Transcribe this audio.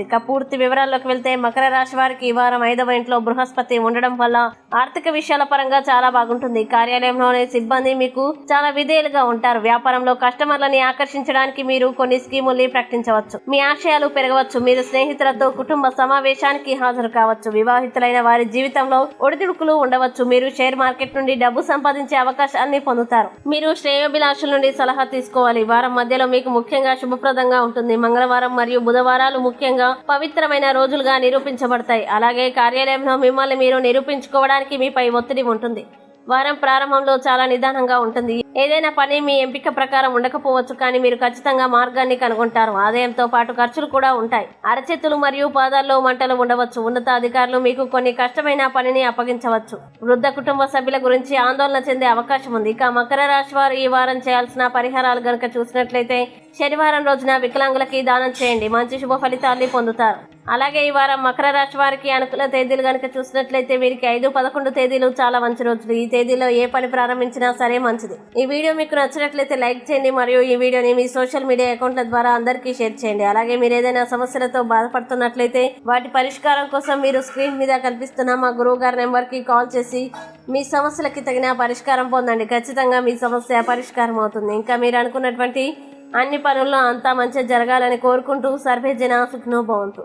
ఇక పూర్తి వివరాల్లోకి వెళ్తే మకర రాశి వారికి ఈ వారం ఐదవ ఇంట్లో బృహస్పతి ఉండడం వల్ల ఆర్థిక విషయాల పరంగా చాలా బాగుంటుంది. కార్యాలయంలోని సిబ్బంది మీకు చాలా విధేయులుగా ఉంటారు. వ్యాపారంలో కస్టమర్లని ఆకర్షించడానికి మీరు కొన్ని స్కీముల్ని ప్రకటించవచ్చు. మీ ఆశయాలు పెరగవచ్చు. మీరు స్నేహితులతో కుటుంబ సమావేశానికి హాజరు కావచ్చు. వివాహితులైన వారి జీవితంలో ఒడిదుడుకులు ఉండవచ్చు. మీరు షేర్ మార్కెట్ నుండి డబ్బు సంపాదించే అవకాశాన్ని పొందుతారు. మీరు శ్రేయోభిలాషుల నుండి సలహా తీసుకోవాలి. వారం మధ్యలో మీకు ముఖ్యంగా శుభప్రదంగా ఉంటుంది. మంగళవారం మరియు బుధవారాలు ముఖ్యంగా పవిత్రమైన రోజులుగా నిరూపించబడతాయి. అలాగే కార్యాలయంలో మిమ్మల్ని మీరు నిరూపించుకోవడానికి మీపై ఒత్తిడి ఉంటుంది. వారం ప్రారంభంలో చాలా నిదానంగా ఉంటుంది. ఏదైనా పని మీ ఎంపిక ప్రకారం ఉండకపోవచ్చు కానీ మీరు ఖచ్చితంగా మార్గాన్ని కనుగొంటారు. ఆదాయంతో పాటు ఖర్చులు కూడా ఉంటాయి. అరచేతులు మరియు పాదాల్లో మంటలు ఉండవచ్చు. ఉన్నతాధికారులు మీకు కొన్ని కష్టమైన పనిని అప్పగించవచ్చు. వృద్ధ కుటుంబ సభ్యుల గురించి ఆందోళన చెందే అవకాశం ఉంది. ఇక మకర రాశి వారు ఈ వారం చేయాల్సిన పరిహారాలు గనుక చూసినట్లయితే శనివారం రోజున వికలాంగులకి దానం చేయండి. మంచి శుభ ఫలితాల్ని పొందుతారు. అలాగే ఈ వారం మకర రాశి వారికి అనుకూల తేదీలు కనుక చూసినట్లయితే వీరికి ఐదు పదకొండు తేదీలు చాలా మంచి రోజులు. ఈ తేదీలో ఏ పని ప్రారంభించినా సరే మంచిది. ఈ వీడియో మీకు నచ్చినట్లయితే లైక్ చేయండి మరియు ఈ వీడియోని మీ సోషల్ మీడియా అకౌంట్ల ద్వారా అందరికీ షేర్ చేయండి. అలాగే మీరు ఏదైనా సమస్యలతో బాధపడుతున్నట్లయితే వాటి పరిష్కారం కోసం మీరు స్క్రీన్ మీద కనిపిస్తున్న మా గురువు గారి నెంబర్కి కాల్ చేసి మీ సమస్యలకి తగిన పరిష్కారం పొందండి. ఖచ్చితంగా మీ సమస్య పరిష్కారం అవుతుంది. ఇంకా మీరు అనుకున్నటువంటి అన్ని పనుల్లో అంతా మంచిగా జరగాలని కోరుకుంటూ సర్వే జన సుఖ్నో భవంతు.